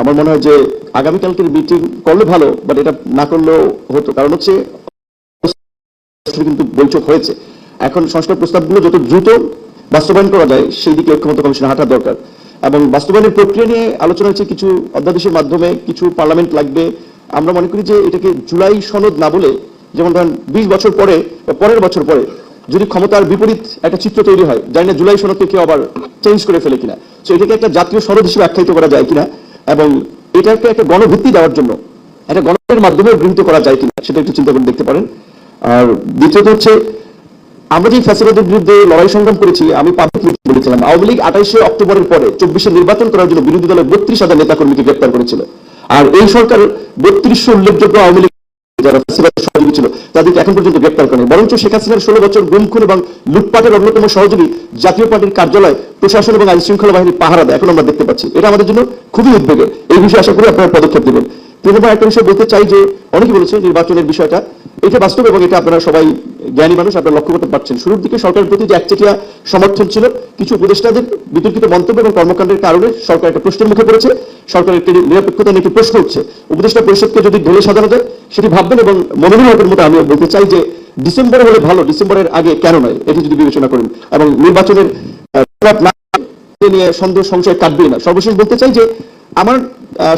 আমার মনে হয় যে আগামীকালকের মিটিং করলে ভালো বাট এটা না করলেও হতো। কারণ হচ্ছে কিন্তু বৈঠক হয়েছে। এখন সংস্কার প্রস্তাবগুলো যত দ্রুত বাস্তবায়ন করা যায়, সেই দিকে ঐক্যমত কমিশনে হাঁটা দরকার। এবং বাস্তবায়নের প্রক্রিয়া নিয়ে আলোচনা হচ্ছে কিছু অধ্যাদেশের মাধ্যমে, কিছু পার্লামেন্ট লাগবে। আমরা মনে করি যে এটাকে জুলাই সনদ না বলে, যেমন ধরেন বিশ বছর পরে বা পরের বছর পরে, যদি ক্ষমতার বিপরীত একটা চিত্র তৈরি হয়, জানি না জুলাই সনদকে কেউ আবার চেঞ্জ করে ফেলে কিনা। তো এটাকে একটা জাতীয় সনদ হিসেবে আখ্যায়িত করা যায় কিনা। এবং এটাকে একটা গণভিত্তি দেওয়ার জন্য, একটা গণের মাধ্যমে গৃহীত করা যায় কিনা সেটা একটু চিন্তা করে দেখতে পারেন। আর দ্বিতীয়ত হচ্ছে, আমরা যে ফ্যাসিলিটির বিরুদ্ধে লড়াই সংগ্রাম করেছি, আমি পাবলিক মিটিং বলেছিলাম, আওয়ামী লীগ আঠাইশে অক্টোবরের পরে চব্বিশে নির্বাচন করার জন্য বিরোধী দলের বত্রিশ হাজার নেতাকর্মীকে গ্রেপ্তার করেছিল। আর এই সরকার বত্রিশশো উল্লেখযোগ্য আওয়ামী লীগ যারা ফ্যাসিবাদের ছিল তাদেরকে এখন পর্যন্ত গ্রেপ্তার করেনি। বরঞ্চ শেখ হাসিনার ষোলো বছর গুম খুন এবং লুটপাটের অন্যতম সহযোগী জাতীয় পার্টির কার্যালয়, প্রশাসন এবং আইন শৃঙ্খলা বাহিনী পাহারা দেয়, এখন আমরা দেখতে পাচ্ছি। এটা আমাদের জন্য খুবই উদ্বেগের এই বিষয়ে আশা করি আপনারা পদক্ষেপ দেবেন তৃণমূল একটা বিষয় বলতে চাই যে অনেকে বলেছে নির্বাচনের বিষয়টা, এটা বাস্তব এবং এটা আপনারা সবাই জ্ঞানী মানুষ আপনারা লক্ষ্য করতে পারছেন। শুরুর দিকে সরকারের প্রতি যে একচেটিয়া সমর্থন ছিল, কিছু উপদেষ্টাদের বিতর্কিত মন্তব্য এবং কর্মকাণ্ডের কারণে সরকার একটা প্রশ্নের মুখে পড়েছে। সরকারের একটি নিরপেক্ষতা নিয়ে একটি প্রশ্ন উঠছে। উপদেষ্টা পরিষদকে যদি ঢেলে সাজানো যায়, সেটি ভাববেন এবং মনোনীত হকের মতো আমি বলতে চাই যে ডিসেম্বরে হলে ভালো, ডিসেম্বরের আগে কেন নয়, এটি যদি বিবেচনা করেন। এবং নির্বাচনের নিয়ে সন্দেহ, সংশয় কাটবেই না। সর্বশেষ বলতে চাই যে আমার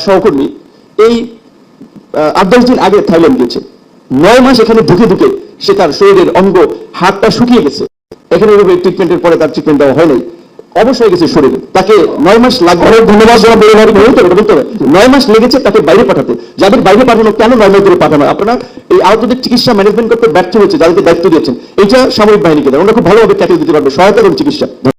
সহকর্মী এই আট দশ দিন আগে থাইল্যান্ড গিয়েছে। নয় মাস এখানে ঢুকে ঢুকে সে তার শরীরের অঙ্গ হাতটা শুকিয়ে গেছে। এখানে ট্রিটমেন্টের পরে তার ট্রিটমেন্ট দেওয়া হয় নাই। অবশ্যই হয়ে গেছে শরীরে। তাকে নয় মাস লাগবে। ধন্যবাদ যারা বলে বাড়ি বলতে হবে বলতে হবে। নয় মাস লেগেছে তাকে বাইরে পাঠাতে। যাদের বাইরে পাঠানো কেন নয় মাস ধরে পাঠানো? আপনারা এই আহতদের চিকিৎসা ম্যানেজমেন্ট করতে ব্যর্থ হয়েছে যাদেরকে দায়িত্ব দিয়েছেন। এইটা সামরিক বাহিনীকে দেয় ওরা খুব ভালোভাবে ক্যাটিয়ে দিতে পারবে। সহায়তা এবং চিকিৎসা।